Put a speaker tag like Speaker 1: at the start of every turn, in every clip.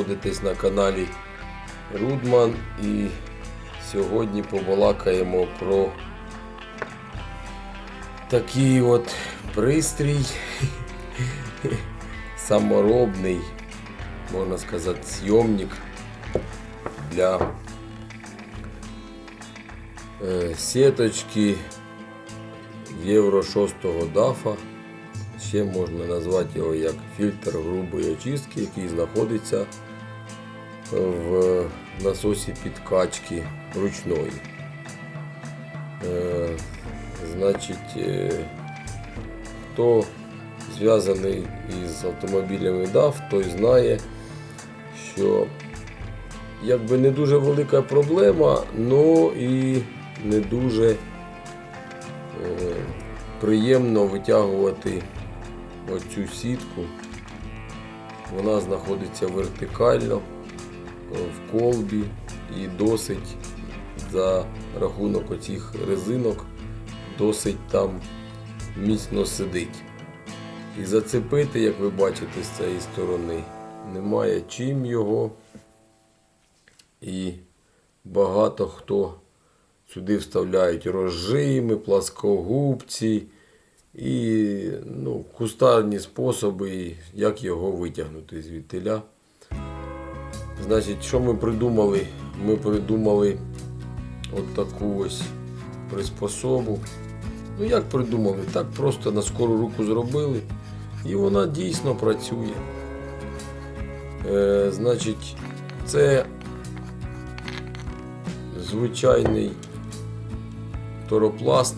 Speaker 1: Знаходитесь на каналі Рудман і сьогодні побалакаємо про такий от пристрій саморобний, можна сказати, зйомник для е, сіточки Євро 6 дафа. Ще можна назвати його як фільтр грубої очистки, який знаходиться в насосі підкачки ручної. Е, значить, е, хто зв'язаний із автомобілями DAF, той знає, що якби не дуже велика проблема, але і не дуже е, приємно витягувати оцю сітку. Вона знаходиться вертикально в колбі і досить за рахунок оцих резинок досить там міцно сидить. І зацепити, як ви бачите, з цієї сторони, немає чим його. І багато хто сюди вставляють розжими, пласкогубці і ну, кустарні способи, як його витягнути звідтиля. Значить, що ми придумали? Ми придумали от таку ось приспособу. Ну як придумали? Так просто на скору руку зробили. І вона дійсно працює. Е, значить, це звичайний торопласт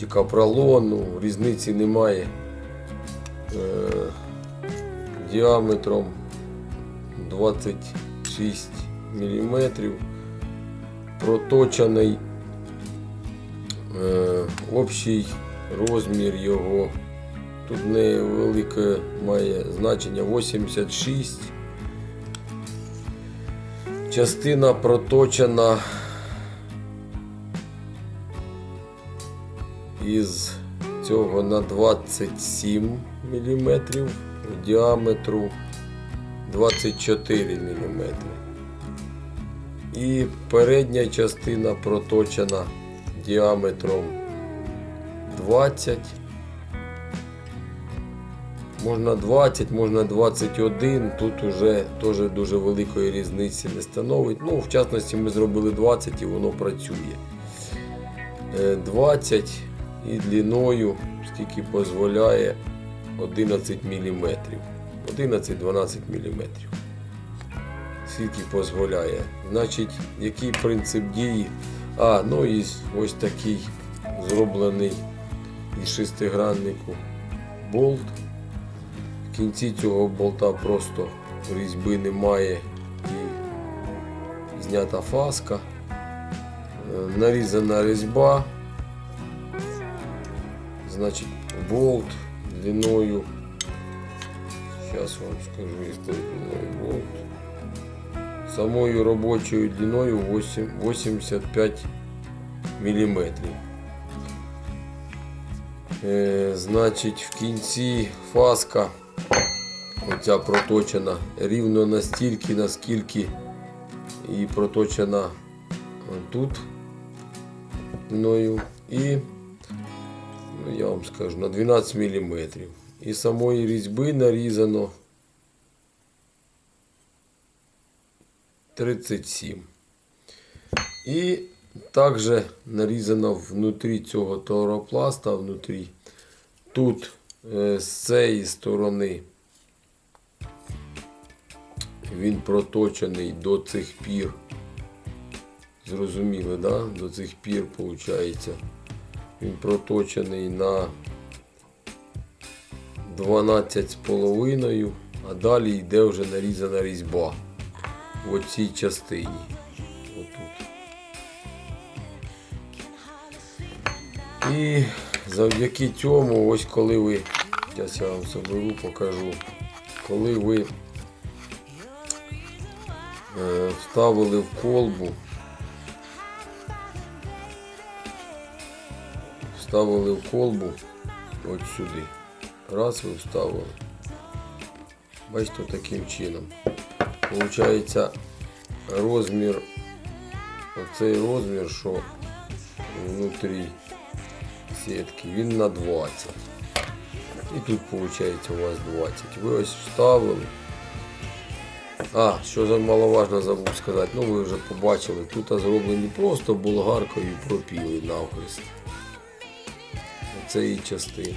Speaker 1: чи капролон, ну, різниці немає. Е, діаметром 26 мм, проточений е, общий розмір його. Тут невелике має значення 86. Частина проточена із цього на 27 мм, діаметру 24 мм. І передня частина проточена діаметром 20 Можна 20, можна 21, тут уже теж дуже великої різниці не становить. Ну, в частності ми зробили 20 і воно працює. Е, 20 і длиною, скільки дозволяє 11 мм. 11-12 мм. Скільки дозволяє. Значить, який принцип дії? А, ну і ось такий зроблений із шестиграннику болт. В кінці цього болта просто різьби немає і знята фаска, Е, нарізана різьба, значить болт длиною, зараз вам скажу, длиною болт, самою робочою длиною 8, 85 міліметрів. Е, значить, в кінці фаска оця проточена рівно настільки, наскільки і проточена тут мною і ну, я вам скажу на 12 мм. І самої різьби нарізано 37. І також нарізано внутрі цього торопласта, внутрі. Тут е, з цієї сторони він проточений до цих пір. Зрозуміло, да? До цих пір, виходить. Він проточений на 12,5, а далі йде вже нарізана різьба в оцій частині. Отут. І завдяки цьому, ось коли ви, я вам соберу, покажу, коли ви е, вставили в колбу, вставили в колбу от сюди. Раз ви вставили. Бачите, таким чином. Получається розмір, оцей розмір, що внутрі сітки, він на 20. І тут виходить у вас 20. Ви ось вставили. А, що маловажно забув сказати, ну ви вже побачили, тут зроблені просто болгаркою пропіли навхрест. Оце і частина.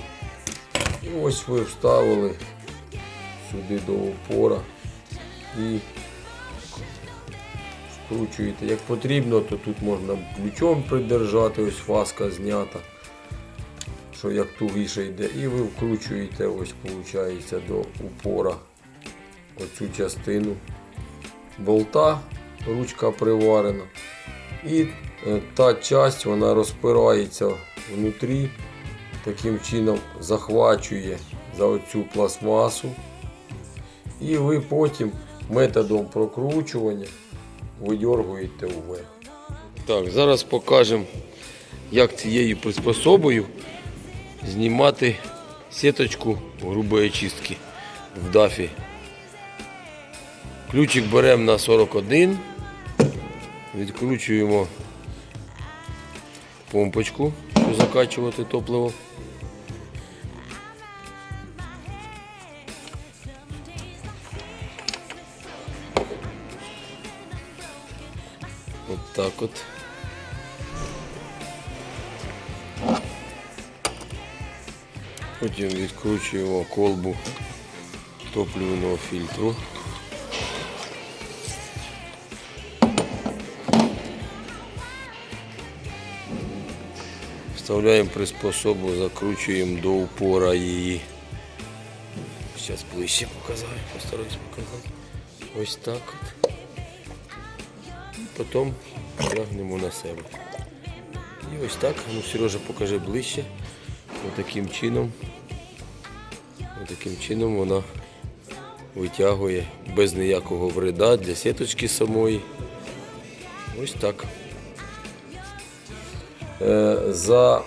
Speaker 1: І ось ви вставили сюди до опора і вкручуєте. Як потрібно, то тут можна ключом придержати, ось фаска знята, що як тугіше йде. І ви вкручуєте, ось виходить, до упора оцю частину болта, ручка приварена. І е, та часть вона розпирається внутрі, таким чином захвачує за оцю пластмасу. І ви потім методом прокручування видергуєте вверх. Так, зараз покажемо, як цією приспособою знімати сіточку грубої чистки в дафі. Ключик беремо на 41, відкручуємо помпочку, щоб закачувати топливо. От так от. Потім відкручуємо колбу топливного фільтру. Вставляємо приспособу, закручуємо до упора її. Зараз ближче показаю, постараюсь показати. Ось так от. Потім тягнемо на себе. І ось так, ну Сережа покажи ближче. Ось таким чином. Ось таким чином вона витягує без ніякого вреда для сіточки самої. Ось так. Е, За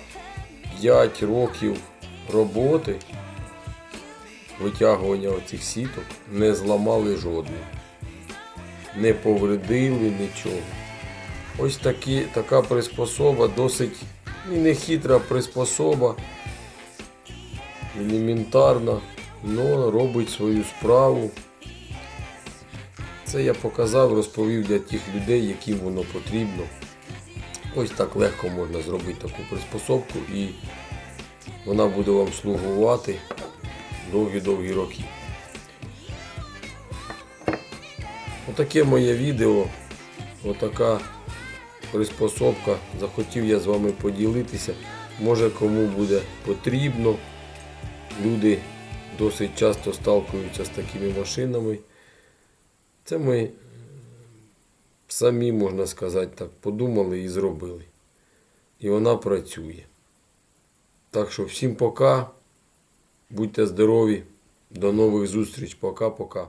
Speaker 1: 5 років роботи витягування оцих сіток не зламали жодної. Не повредили нічого. Ось такі, така приспособа, досить не хитра приспособа, елементарна, але робить свою справу. Це я показав, розповів для тих людей, яким воно потрібно. Ось так легко можна зробити таку приспособку і вона буде вам слугувати довгі-довгі роки. Отаке моє відео. Отака приспособка. Захотів я з вами поділитися. Може кому буде потрібно. Люди досить часто сталкуються з такими машинами. Це ми самі, можна сказати так, подумали і зробили. І вона працює. Так що всім пока. Будьте здорові. До нових зустріч. Пока-пока.